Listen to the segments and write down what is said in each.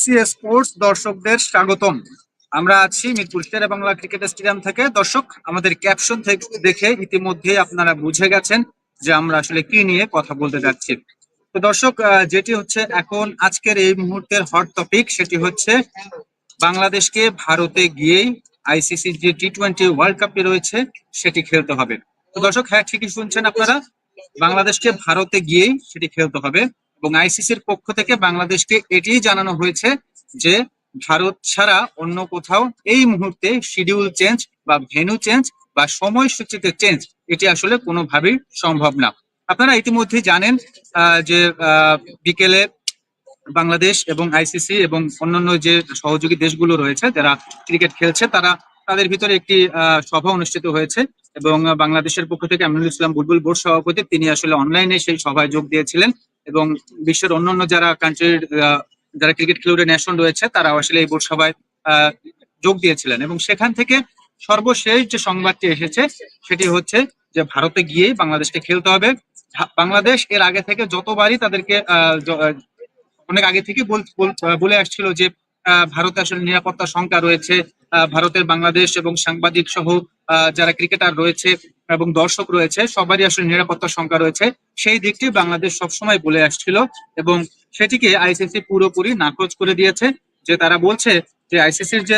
C sports দর্শকদের স্বাগতম। আমরা আছি মিরপুর শেরে বাংলা ক্রিকেট স্টেডিয়াম থেকে। দর্শক, আমাদের ক্যাপশন থেকে দেখে ইতিমধ্যে আপনারা বুঝে গেছেন যে আমরা আসলে কি নিয়ে কথা বলতে যাচ্ছি। তো দর্শক যেটি হচ্ছে এখন আজকের এই মুহূর্তের হট টপিক সেটি হচ্ছে বাংলাদেশকে ভারতে গিয়েই আইসিসি যে টি টোয়েন্টি ওয়ার্ল্ড কাপটি রয়েছে, সেটি খেলতে হবে। তো দর্শক হ্যাঁ ঠিকই শুনছেন আপনারা। বাংলাদেশকে ভারতে গিয়েই সেটি খেলতে হবে এবং আইসিসির পক্ষ থেকে বাংলাদেশকে এটিই জানানো হয়েছে যে ভারত ছাড়া অন্য কোথাও এই মুহূর্তে শিডিউল চেঞ্জ বা ভেন্যু চেঞ্জ বা সময়সূচিতে চেঞ্জ এটি আসলে কোনোভাবেই সম্ভব না। আপনারা ইতিমধ্যেই জানেন যে বিকেলে বাংলাদেশ এবং আইসিসি এবং অন্যান্য যে সহযোগী দেশগুলো রয়েছে, যারা ক্রিকেট খেলছে, তারা তাদের ভিতরে একটি সভা অনুষ্ঠিত হয়েছে এবং বাংলাদেশের পক্ষ থেকে আমিনুল ইসলাম বুলবুল বোর্ড সভাপতি তিনি আসলে অনলাইনে সেই সভায় যোগ দিয়েছিলেন এবং বিশ্বের অন্যান্য যারা কান্ট্রির যারা ক্রিকেট খেলুড়ে ন্যাশন রয়েছে তারা আসলে এই বোর্ড সভায় যোগ দিয়েছিলেন এবং সেখান থেকে সর্বশেষ যে সংবাদটি এসেছে সেটি হচ্ছে যে ভারতে গিয়েই বাংলাদেশকে খেলতে হবে। বাংলাদেশ এর আগে থেকে যতবারই তাদেরকে অনেক আগে থেকে বল- আসছিল যে ভারতে আসলে নিরাপত্তা শঙ্কা রয়েছে ভারতের বাংলাদেশ এবং সাংবাদিক সহ যারা ক্রিকেটার রয়েছে এবং দর্শক রয়েছে, সবারই আসলে নিরাপত্তা সংখ্যা রয়েছে। সেই দিকটি বাংলাদেশ সবসময় বলে আসছিল এবং সেটিকে আইসিসি পুরোপুরি নাকচ করে দিয়েছে, যে তারা বলছে যে আইসিসির যে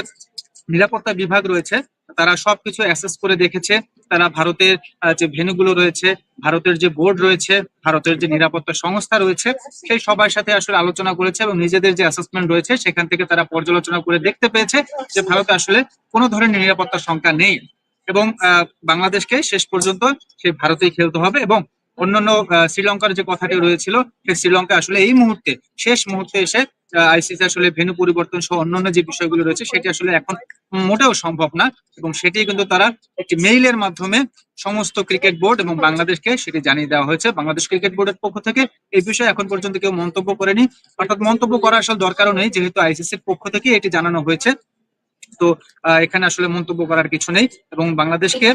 নিরাপত্তা বিভাগ রয়েছে, তারা সবকিছু অ্যাসেস করে দেখেছে। তারা ভারতের যে ভেন্যুগুলো রয়েছে, ভারতের যে বোর্ড রয়েছে, ভারতের যে নিরাপত্তা সংস্থা রয়েছে, সেই সবার সাথে আসলে আলোচনা করেছে এবং নিজেদের যে অ্যাসেসমেন্ট রয়েছে, সেখান থেকে তারা পর্যালোচনা করে দেখতে পেয়েছে যে ভারতে আসলে কোনো ধরনের নিরাপত্তা সংখ্যা নেই এবং বাংলাদেশকে শেষ পর্যন্ত সেই ভারতেই খেলতে হবে এবং অন্যান্য শ্রীলঙ্কার যে কথাটি রয়েছিল সেই শ্রীলঙ্কা আসলে এই মুহূর্তে, শেষ মুহূর্তে এসে আইসিসি আসলে ভেন্যু পরিবর্তন সহ অন্যান্য যে বিষয়গুলো রয়েছে, সেটি আসলে এখন মোটেও সম্ভব না এবং সেটি কিন্তু তারা একটি মেইলের মাধ্যমে সমস্ত ক্রিকেট বোর্ড এবং বাংলাদেশকে সেটি জানিয়ে দেওয়া হয়েছে। বাংলাদেশ ক্রিকেট বোর্ডের পক্ষ থেকে এই বিষয়ে এখন পর্যন্ত কেউ মন্তব্য করেনি। অর্থাৎ মন্তব্য করার আসলে দরকারও নেই, যেহেতু আইসিসির পক্ষ থেকে এটি জানানো হয়েছে। তো এখানে আসলে মন্তব্য করার কিছু নেই এবং বাংলাদেশকে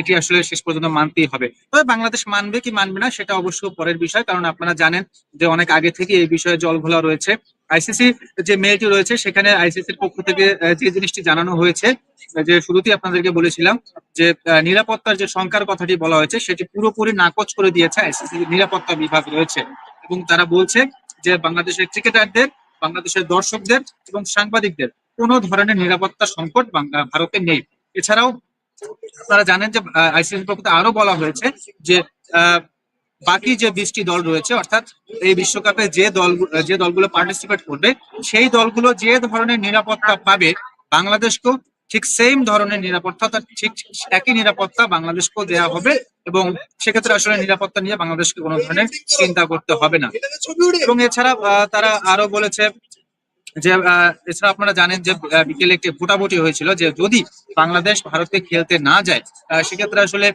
এটি আসলে শেষ পর্যন্ত মানতেই হবে। তবে বাংলাদেশ মানবে কি মানবে না, সেটা অবশ্য পরের বিষয়, কারণ আপনারা জানেন যে অনেক আগে থেকে এই বিষয়ে জল ঘোলা রয়েছে। আইসিসি যে মেলটি রয়েছে, সেখানে আইসিসির পক্ষ থেকে যে জিনিসটি জানানো হয়েছে যে শুরুতেই আপনাদেরকে বলেছিলাম যে নিরাপত্তার যে সংখ্যার কথাটি বলা হয়েছে, সেটি পুরোপুরি নাকচ করে দিয়েছে আইসিসি নিরাপত্তা বিভাগ রয়েছে। এবং তারা বলছে যে, বাংলাদেশের ক্রিকেটারদের, বাংলাদেশের দর্শকদের এবং সাংবাদিকদের কোনো ধরনের নিরাপত্তা সংকট ভারতে নেই। এছাড়াও, আপনারা জানেন যে আইসিসির পক্ষ থেকে আরও বলা হয়েছে যে বাকি যে বিশটি দল রয়েছে, অর্থাৎ এই বিশ্বকাপে যে দল, যে দলগুলো পার্টিসিপেট করবে, সেই দলগুলো যে ধরনের নিরাপত্তা পাবে, বাংলাদেশকেও ঠিক সেম ধরনের নিরাপত্তা, অর্থাৎ ঠিক একই নিরাপত্তা বাংলাদেশকেও দেওয়া হবে এবং সেক্ষেত্রে আসলে নিরাপত্তা নিয়ে বাংলাদেশকে কোনো ধরনের চিন্তা করতে হবে না। এবং এছাড়া তারা আরও বলেছে যে এছাড়া আপনারা জানেন যে বিকেলে একটি ভোটাভুটি হয়েছিল যে যদি বাংলাদেশ ভারতে খেলতে না যায় সেক্ষেত্রে আসলে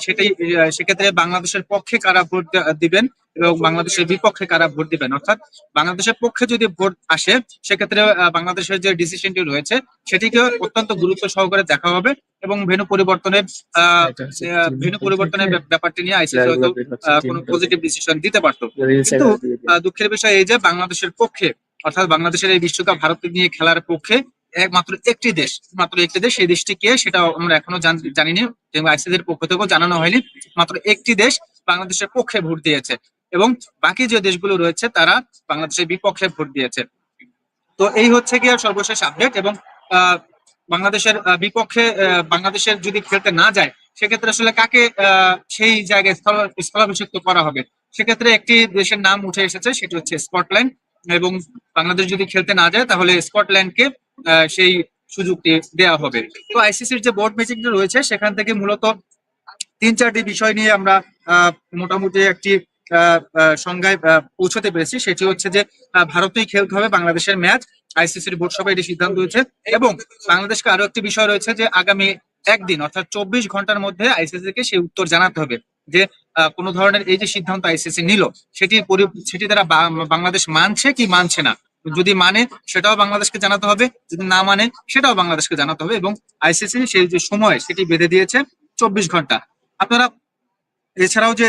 সেটাই সেক্ষেত্রে বাংলাদেশের পক্ষে কারা ভোট দিবেন এবং বাংলাদেশের বিপক্ষে কারা ভোট দিবেন? অর্থাৎ বাংলাদেশের পক্ষে যদি ভোট আসে সেক্ষেত্রে বাংলাদেশের যে ডিসিশনটি রয়েছে সেটিকে অত্যন্ত গুরুত্ব সহকারে দেখা হবে এবং ভেনু পরিবর্তনের ভেনু পরিবর্তনের ব্যাপ- ব্যাপারটি নিয়ে আইসিসি হয়তো কোনো পজিটিভ ডিসিশন দিতে পারতো। কিন্তু দুঃখের বিষয় এই যে বাংলাদেশের পক্ষে অর্থাৎ বাংলাদেশের এই বিশ্বকাপ ভারত নিয়ে খেলার পক্ষে একমাত্র একটি দেশ, মাত্র একটি দেশ সেই দেশটি কে সেটা আমরা এখনও জান- জানিনি। এবং আইসিসির পক্ষ থেকেও জানানো হয়নি, মাত্র একটি দেশ বাংলাদেশের পক্ষে ভোট দিয়েছে এবং বাকি যে দেশগুলো রয়েছে তারা বাংলাদেশের বিপক্ষে ভোট দিয়েছে। তো এই হচ্ছে গিয়ে সর্বশেষ আপডেট এবং বাংলাদেশের বিপক্ষে বাংলাদেশের যদি খেলতে না যায়, সেক্ষেত্রে আসলে কাকে সেই জায়গায় স্থল- স্থলাভিষিক্ত করা হবে? সেক্ষেত্রে একটি দেশের নাম উঠে এসেছে, সেটি হচ্ছে স্কটল্যান্ড এবং বাংলাদেশ যদি খেলতে না যায়, তাহলে স্কটল্যান্ডকে সেই সুযোগটি দেওয়া হবে। তো আইসিসির যে বোর্ড মিটিংটা রয়েছে, সেখান থেকে মূলত তিন চারটি বিষয় নিয়ে আমরা মোটামুটি একটি সংজ্ঞায় পৌঁছতে পেরেছি। সেটি হচ্ছে যে ভারতেই খেলতে হবে বাংলাদেশের ম্যাচ। আইসিসির বোর্ড সভায় এটি সিদ্ধান্ত হয়েছে। এবং বাংলাদেশকে আরও একটি বিষয় রয়েছে যে, আগামী একদিন, অর্থাৎ চব্বিশ ঘণ্টার মধ্যে আইসিসি কে সেই উত্তর জানাতে হবে যে কোনো ধরনের এই যে সিদ্ধান্ত আইসিসি নিল সেটির সেটি তারা বাংলাদেশ মানছে কি মানছে না। যদি মানে সেটাও বাংলাদেশকে জানাতে হবে। যদি না মানে সেটাও বাংলাদেশকে জানাতে হবে এবং আইসিসি সেই যে সময়, সেটি বেঁধে দিয়েছে চব্বিশ ঘণ্টা। আপনারা, এছাড়াও যে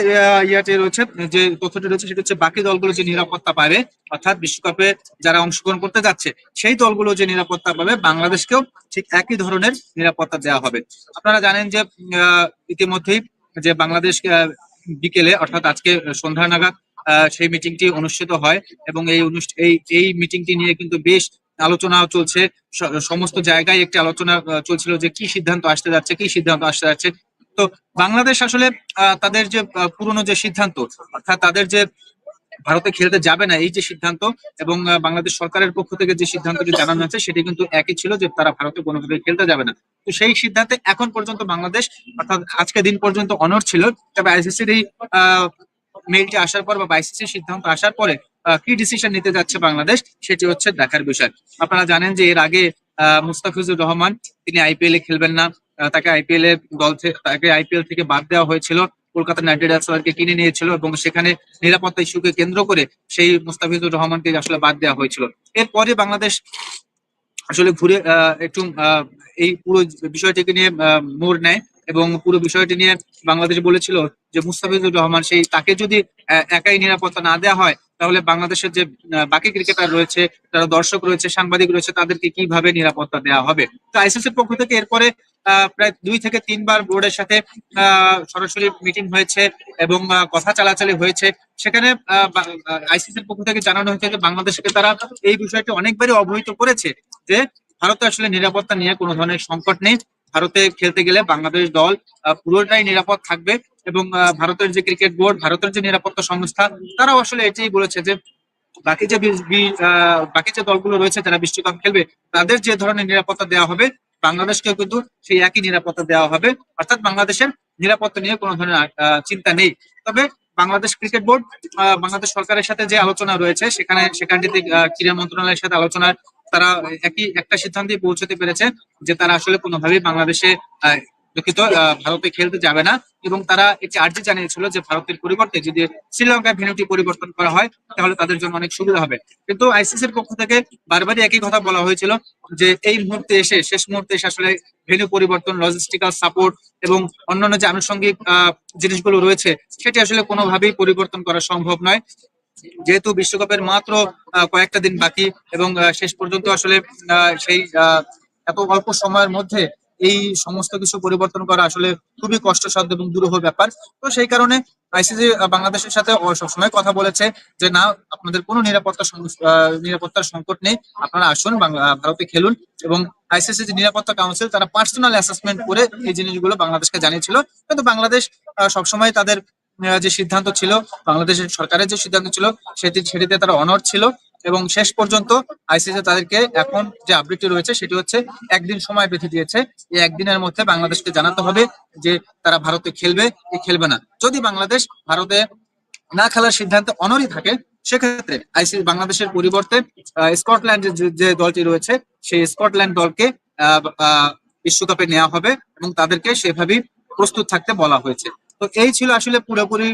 ইয়াতে রয়েছে, যে তথ্যটি রয়েছে, সেটা হচ্ছে বাকি দলগুলো যে নিরাপত্তা পাবে, অর্থাৎ বিশ্বকাপে যারা অংশগ্রহণ করতে যাচ্ছে, সেই দলগুলো যে নিরাপত্তা পাবে, বাংলাদেশকেও ঠিক একই ধরনের নিরাপত্তা দেওয়া হবে। আপনারা জানেন যে ইতিমধ্যেই যে বাংলাদেশ বিকেলে, অর্থাৎ আজকে সন্ধ্যা নাগাদ সেই মিটিংটি অনুষ্ঠিত হয় এবং এই এই এই মিটিংটি নিয়ে কিন্তু বেশ আলোচনা চলছে। সমস্ত জায়গায় একটি আলোচনা চলছিল যে কি সিদ্ধান্ত আসতে যাচ্ছে, কি সিদ্ধান্ত আসতে যাচ্ছে। তো বাংলাদেশ আসলে তাদের যে পুরনো যে সিদ্ধান্ত, অর্থাৎ তাদের যে ভারতে খেলতে যাবে না, এই যে সিদ্ধান্ত এবং বাংলাদেশ সরকারের পক্ষ থেকে যে সিদ্ধান্তটি জানানো হয়েছে, সেটি কিন্তু একই ছিল যে তারা ভারতে কোনোভাবে খেলতে যাবে না। তো সেই সিদ্ধান্তে এখন পর্যন্ত বাংলাদেশ, অর্থাৎ আজকে দিন পর্যন্ত অনড় ছিল, তবে আইসিসির এই মেইলটি আসার পর বা আইসিসির সিদ্ধান্ত আসার পরে কি ডিসিশন নিতে যাচ্ছে বাংলাদেশ সেটি হচ্ছে দেখার বিষয়। আপনারা জানেন যে এর আগে মুস্তাফিজুর রহমান, তিনি আইপিএল এ খেলবেন না। তাকে আইপিএল এর দল থেকে তাকে আইপিএল থেকে বাদ দেওয়া হয়েছিল। কলকাতা নাইট রাইডার্সকে কিনে নিয়েছিল এবং সেখানে নিরাপত্তা ইস্যুকে কেন্দ্র করে সেই মুস্তাফিজুর রহমানকে আসলে বাদ দেওয়া হয়েছিল। এরপরে বাংলাদেশ আসলে ঘুরে একটু এই পুরো বিষয়টিকে নিয়ে মোড় নেয় এবং পুরো বিষয়টি নিয়ে বাংলাদেশ বলেছিল যে মুস্তাফিজুর রহমান সেই তাকে যদি একাই নিরাপত্তা না দেওয়া হয়, তাহলে বাংলাদেশের যে বাকি ক্রিকেটার রয়েছে, যারা দর্শক রয়েছে, সাংবাদিক রয়েছে, তাদেরকে কীভাবে নিরাপত্তা দেওয়া হবে? তো আইসিসির পক্ষ থেকে এরপরে প্রায় দুই থেকে তিনবার বোর্ডের সাথে সরাসরি মিটিং হয়েছে এবং কথা চালাচালি হয়েছে। সেখানে আইসিসির পক্ষ থেকে জানানো হয়েছে যে বাংলাদেশকে তারা এই বিষয়টি অনেকবারই অবহিত করেছে যে, ভারতে আসলে নিরাপত্তা নিয়ে কোনো ধরনের সংকট নেই। ভারতে খেলতে গেলে বাংলাদেশ দল পুরোটাই নিরাপদ থাকবে। এবং ভারতের যে ক্রিকেট বোর্ড ভারতের যে নিরাপত্তা সংস্থা, তারাও আসলে এটাই বলেছে যে বাকি যে বাকি যে দলগুলো রয়েছে যারা বিশ্বকাপ খেলবে, তাদের যে ধরনের নিরাপত্তা দেওয়া হবে, বাংলাদেশকেও কিন্তু সেই একই নিরাপত্তা দেওয়া হবে। অর্থাৎ বাংলাদেশের নিরাপত্তা নিয়ে কোনো ধরনের চিন্তা নেই। তবে বাংলাদেশ ক্রিকেট বোর্ড বাংলাদেশ সরকারের সাথে যে আলোচনা রয়েছে, সেখানে, সেখানটিতে ক্রীড়া মন্ত্রণালয়ের সাথে আলোচনার তারা একই একটা সিদ্ধান্তে পৌঁছতে পেরেছে যে তারা আসলে কোনোভাবেই বাংলাদেশে দুঃখিত ভারতে খেলতে যাবে না। এবং তারা একটি আর্জি জানিয়েছিল যে ভারতের পরিবর্তে যদি শ্রীলঙ্কায় ভেন্যুটি পরিবর্তন করা হয়, তাহলে তাদের জন্য অনেক সুবিধা হবে। কিন্তু আইসিসির পক্ষ থেকে বারবারই একই কথা বলা হয়েছিল যে এই মুহূর্তে এসে, শেষ মুহূর্তে এসে আসলে ভেন্যু পরিবর্তন লজিস্টিক্যাল সাপোর্ট এবং অন্যান্য যে আনুষঙ্গিক জিনিসগুলো রয়েছে, সেটি আসলে কোনোভাবেই পরিবর্তন করা সম্ভব নয়। যেহেতু বিশ্বকাপের মাত্র কয়েকটা দিন বাকি এবং শেষ পর্যন্ত আসলে সেই এত অল্প সময়ের মধ্যে এই সমস্ত কিছু পরিবর্তন করা আসলে খুবই কষ্টসাধ্য এবং দুরূহ ব্যাপার। তো সেই কারণে আইসিসি বাংলাদেশের সাথে সবসময় কথা বলেছে যে, না, আপনাদের কোনো নিরাপত্তা নিরাপত্তার সংকট নেই। আপনারা আসুন, বাংলা, ভারতে খেলুন। এবং আইসিসি যে নিরাপত্তা কাউন্সিল তারা পার্সোনাল অ্যাসেসমেন্ট করে এই জিনিসগুলো বাংলাদেশকে জানিয়েছিল। কিন্তু বাংলাদেশ সবসময় তাদের যে সিদ্ধান্ত ছিল, বাংলাদেশের সরকারের যে সিদ্ধান্ত ছিল, সেটি, সেটিতে তারা অনর ছিল। এবং শেষ পর্যন্ত আইসিসি তাদেরকে এখন যে আপডেটটি রয়েছে সেটি হচ্ছে একদিন সময় বেঁধে দিয়েছে। এই একদিনের মধ্যে বাংলাদেশকে জানাতে হবে যে তারা ভারতে খেলবে কি খেলবে না। যদি বাংলাদেশ ভারতে না খেলার সিদ্ধান্তে অনরই থাকে সেক্ষেত্রে আইসিসি বাংলাদেশের পরিবর্তে আহ, স্কটল্যান্ডের যে- দলটি রয়েছে সেই স্কটল্যান্ড দলকে বিশ্বকাপে নেওয়া হবে এবং তাদেরকে সেভাবেই প্রস্তুত থাকতে বলা হয়েছে। তো এই ছিল আসলে পুরোপুরি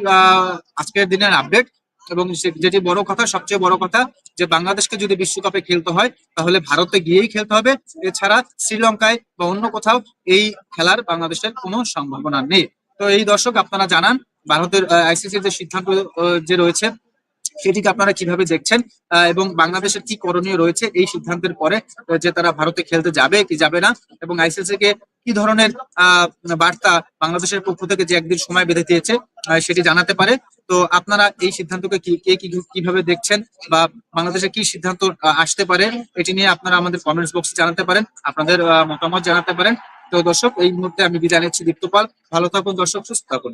আজকের দিনের আপডেট এবং যেটি বড় কথা, সবচেয়ে বড় কথা, যে বাংলাদেশকে যদি বিশ্বকাপে খেলতে হয়, তাহলে ভারতে গিয়েই খেলতে হবে। এছাড়া শ্রীলঙ্কায় বা অন্য কোথাও এই খেলার বাংলাদেশের কোনো সম্ভাবনা নেই। তো এই দর্শক, আপনারা জানান, ভারতের আইসিসির যে সিদ্ধান্ত যে রয়েছে সেটিকে আপনারা কীভাবে দেখছেন এবং বাংলাদেশের কি করণীয় রয়েছে এই সিদ্ধান্তের পরে যে তারা ভারতে খেলতে যাবে কি যাবে না, এবং আইসিসি কে কি ধরনের বার্তা বাংলাদেশের পক্ষ থেকে যে একদিন সময় বেঁধে দিয়েছে সেটি জানাতে পারে। তো আপনারা এই সিদ্ধান্তকে কি কীভাবে দেখছেন বা বাংলাদেশে কি সিদ্ধান্ত আসতে পারে, এটি নিয়ে আপনারা আমাদের কমেন্টস বক্সে জানাতে পারেন, আপনাদের মতামত জানাতে পারেন। তো দর্শক, এই মুহূর্তে আমি বিদায় নিচ্ছি দীপ্তপাল। ভালো থাকুন দর্শক, সুস্থ থাকুন।